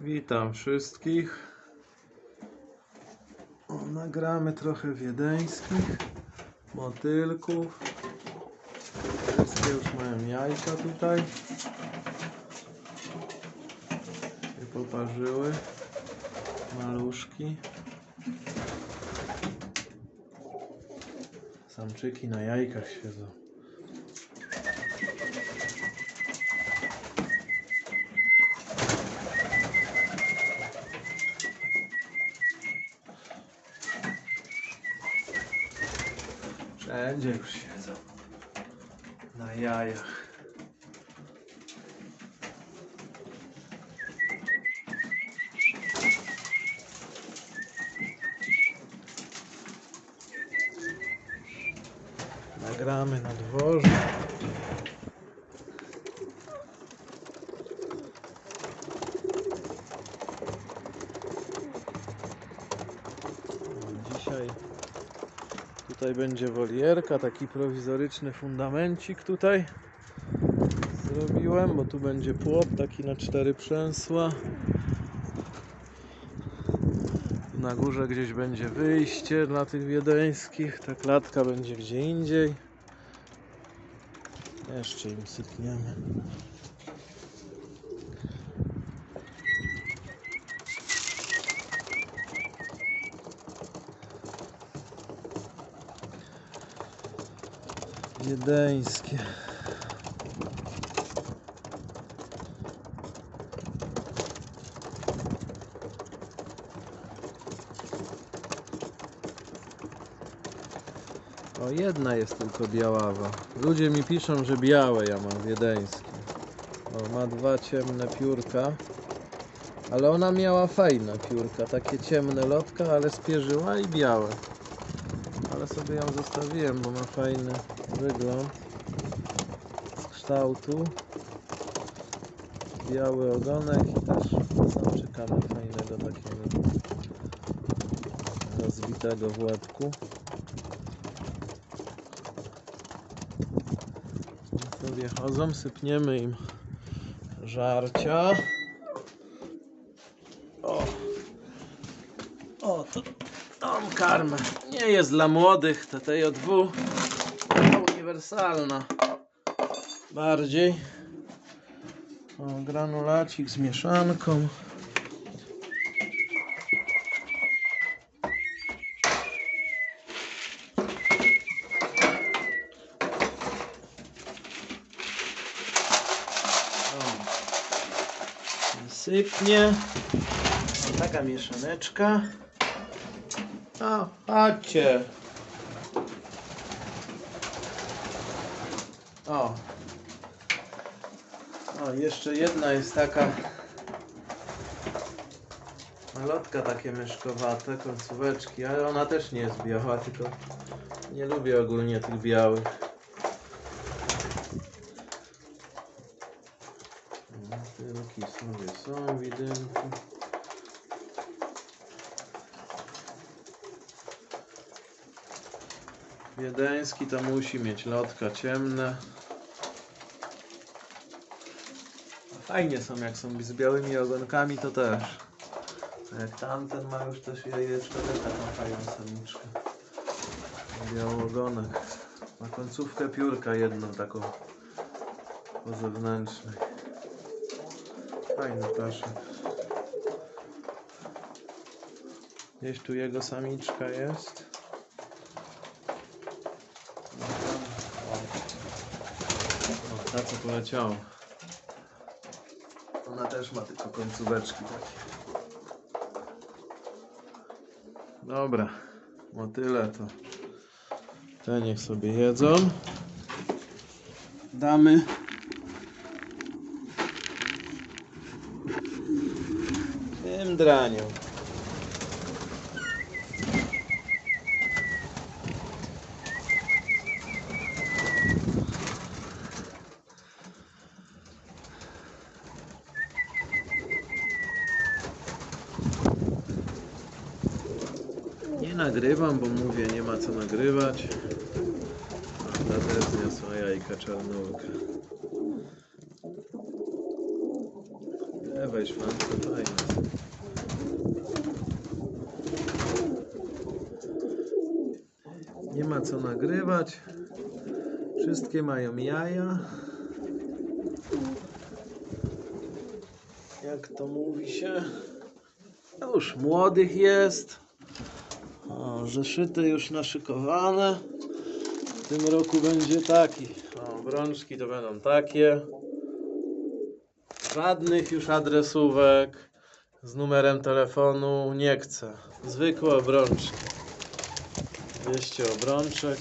Witam wszystkich. O, nagramy trochę wiedeńskich motylków. Wszystkie już mają jajka tutaj. I poparzyły. Maluszki. Samczyki na jajkach siedzą. Wszędzie już siedzą. Na jajach. Nagramy na dworze. Dzisiaj Tutaj będzie wolierka, taki prowizoryczny fundamencik tutaj zrobiłem, bo tu będzie płot taki na cztery przęsła. Na górze gdzieś będzie wyjście dla tych wiedeńskich, ta klatka będzie gdzie indziej. Jeszcze im sypniemy. Wiedeńskie. O, jedna jest tylko biaława. Ludzie mi piszą, że białe ja mam wiedeńskie. O, ma dwa ciemne piórka. Ale ona miała fajne piórka, takie ciemne lotka, ale spierzyła i białe. Ale sobie ją zostawiłem, bo ma fajny wygląd z kształtu. Biały ogonek i też samczyka ma fajnego takiego rozbitego w łebku. Sobie chodzą, sypniemy im żarcia. O, o to tą karmę nie jest dla młodych, to TJ2 uniwersalna. Bardziej. O, granulacik z mieszanką. O, sypnie. Taka mieszaneczka a, chodźcie. O. O, jeszcze jedna jest taka malotka takie myszkowate, końcóweczki, ale ona też nie jest biała, tylko nie lubię ogólnie tych białych. Tylki sobie są, widynki. Wiedeński to musi mieć lotka ciemne. Fajnie są jak są z białymi ogonkami to też. Jak tamten ma już też jajeczko, też taką fajną samiczkę. Biały ogonek. Ma końcówkę piórka jedną taką po zewnętrznej. Fajny ptaszek. Gdzieś tu jego samiczka jest. O, ta co poleciała. Ona też ma tylko końcóweczki takie. Dobra, motyle to te niech sobie jedzą. Damy tym draniom. Nagrywam, bo mówię, nie ma co nagrywać. A ta też zniosła jajka czarnulka. E, weź fankę, fajne. Nie ma co nagrywać. Wszystkie mają jaja. Jak to mówi się? No Już młodych jest. O, zeszyty już naszykowane. W tym roku będzie taki. O, brączki to będą takie. Żadnych już adresówek z numerem telefonu nie chcę. Zwykłe obrączki. 200 obrączek.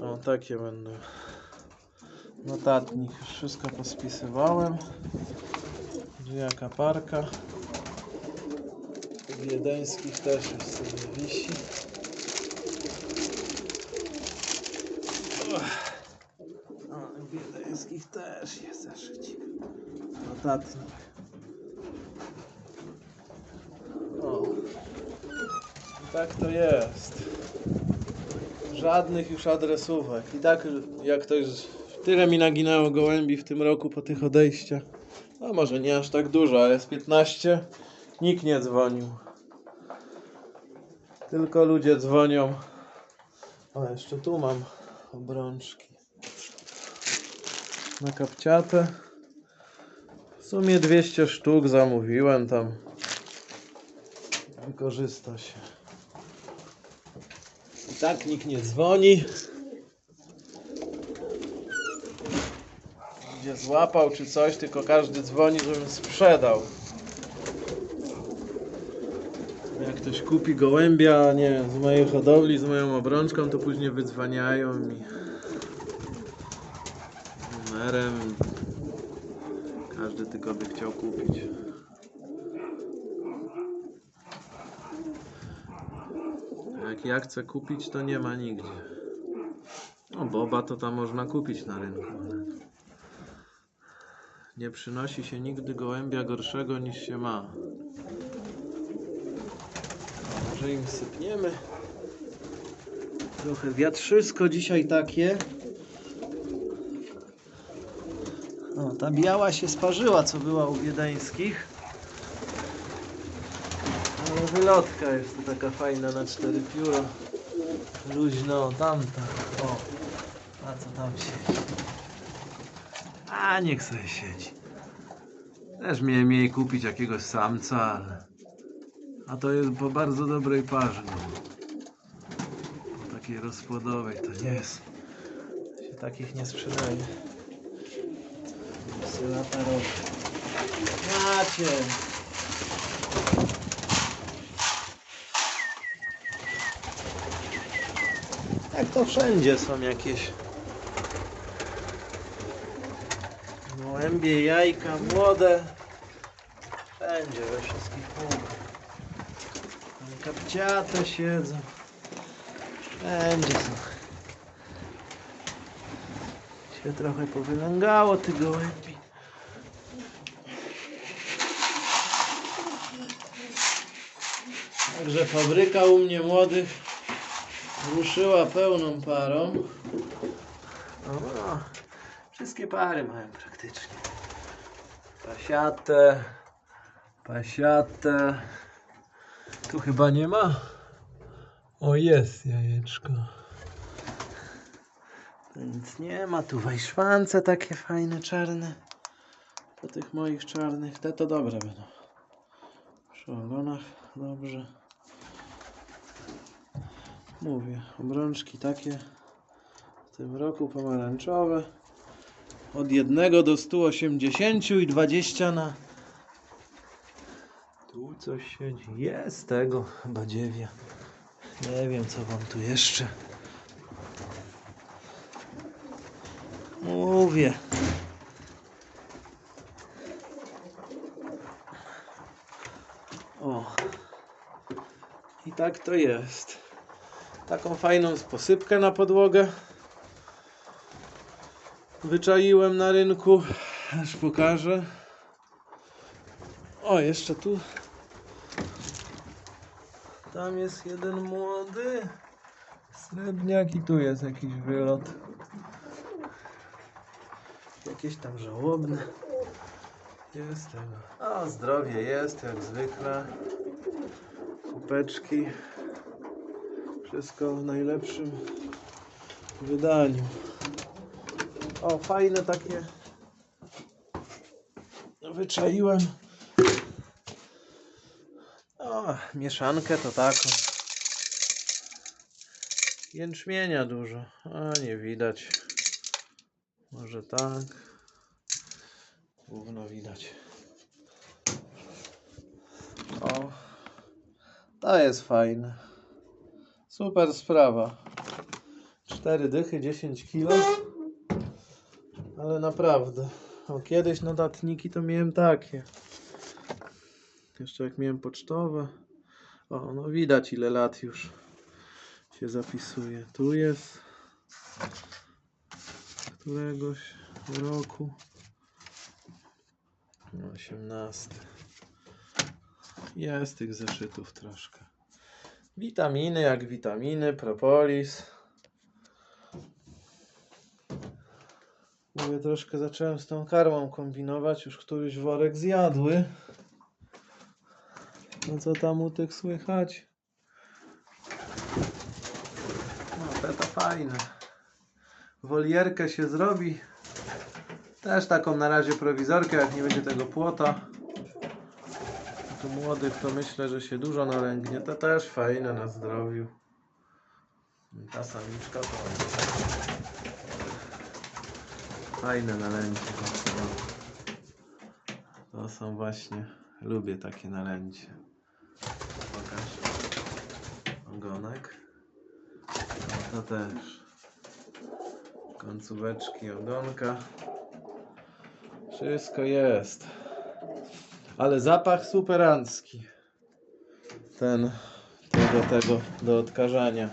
O, takie będą. Notatnik. Już wszystko pospisywałem. Jaka parka. Wiedeńskich też już sobie wisi. Wiedeńskich też jest zeszycik. Notatnik. O. I tak to jest. Żadnych już adresówek. I tak jak ktoś tyle mi naginęło gołębi w tym roku po tych odejściach. No może nie aż tak dużo, ale z 15 nikt nie dzwonił. Tylko ludzie dzwonią. O, jeszcze tu mam obrączki. Na kapciatę. W sumie 200 sztuk zamówiłem tam. Wykorzysta się. I tak nikt nie dzwoni. Gdzie złapał czy coś, tylko każdy dzwoni, żebym sprzedał. Jak ktoś kupi gołębia, nie z mojej hodowli, z moją obrączką, to później wydzwaniają mi numerem. Każdy tylko by chciał kupić. Jak ja chcę kupić, to nie ma nigdzie. No boba to tam można kupić na rynku, nie przynosi się nigdy gołębia gorszego niż się ma. Może im sypniemy. Trochę wiatrzysko dzisiaj takie. O, ta biała się sparzyła, co była u wiedeńskich. Ale wylotka jest to taka fajna na cztery pióra. Luźno, tamta. O, a co tam siedzi? A niech sobie siedzi. Też miałem jej kupić jakiegoś samca, ale... A to jest po bardzo dobrej parze. No. Po takiej rozpłodowej to nie jest. Się takich nie sprzedaje. Latarowe. Macie! Tak to wszędzie są jakieś gołębie, jajka, młode. Wszędzie, we wszystkich pługach. Kapciate siedzą. Wszędzie są. Się trochę powylęgało tych gołębi. Także fabryka u mnie młodych ruszyła pełną parą. O, wszystkie pary mają praktycznie. Pasiate, pasiate. Tu chyba nie ma. O, jest jajeczko. Nic nie ma. Tu wajszwance takie fajne, czarne. Po tych moich czarnych. Te to dobre będą. Przy ogonach dobrze. Mówię, obrączki takie w tym roku pomarańczowe. Od 1 do 180 i 20 na coś siedzi. Jest tego badziewia. Nie wiem co wam tu jeszcze. Mówię. O. I tak to jest. Taką fajną posypkę na podłogę. Wyczaiłem na rynku. Aż pokażę. O, jeszcze tu. Tam jest jeden młody. Srebrniak i tu jest jakiś wylot. Jakieś tam żałobne. Jest tego. O, zdrowie jest jak zwykle. Kupeczki. Wszystko w najlepszym wydaniu. O, fajne takie. Wyczaiłem. O, mieszankę to taką. Jęczmienia dużo. A, nie widać. Może tak. Gówno widać. O. To jest fajne. Super sprawa. 4 dychy, 10 kilo. Ale naprawdę. O, kiedyś notatniki to miałem takie. Jeszcze jak miałem pocztowe. O, no widać ile lat już się zapisuje. Tu jest któregoś roku. 18. Jest tych zeszytów troszkę. Witaminy jak witaminy, propolis. Mówię, troszkę zacząłem z tą karmą kombinować, już któryś worek zjadły. No co tam u tych słychać? No te to fajne. Wolierkę się zrobi. Też taką na razie prowizorkę, jak nie będzie tego płota. Tu młodych to myślę, że się dużo nalęgnie. To też fajne na zdrowiu. Ta samiczka to fajne nalęcie. To są, właśnie, lubię takie nalęcie. Pokaż. Ogonek. No to też. Końcóweczki ogonka. Wszystko jest. Ale zapach superancki. Ten tego, tego do odkażania.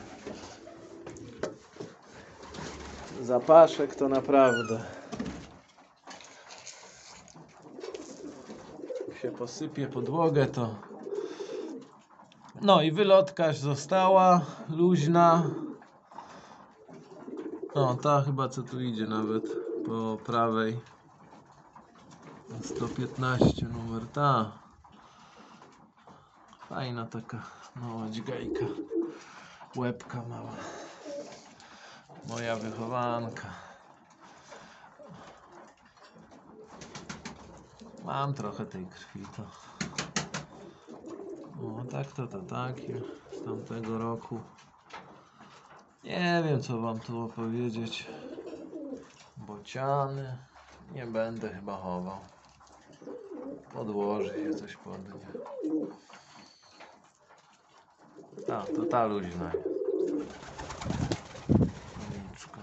Zapaszek to naprawdę. Się posypie podłogę to. No i wylotka została luźna. O, ta chyba co tu idzie nawet po prawej. 115 numer ta. Fajna taka mała dźgajka. Łebka mała. Moja wychowanka. Mam trochę tej krwi to. O, tak to to takie z tamtego roku. Nie wiem co wam tu opowiedzieć. Bociany. Nie będę chyba chował. Podłoży się coś pod nie. A, to ta luźna jest. Moniczka.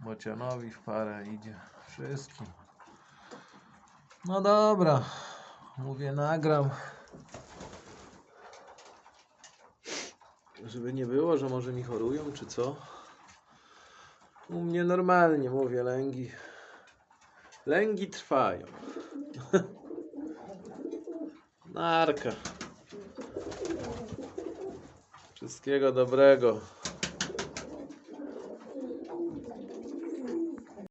Bocianowi w parę idzie. Wszystkim. No dobra. Mówię, nagram. Żeby nie było, że może mi chorują, czy co? U mnie normalnie mówię, lęgi. Lęgi trwają. Narka. Wszystkiego dobrego.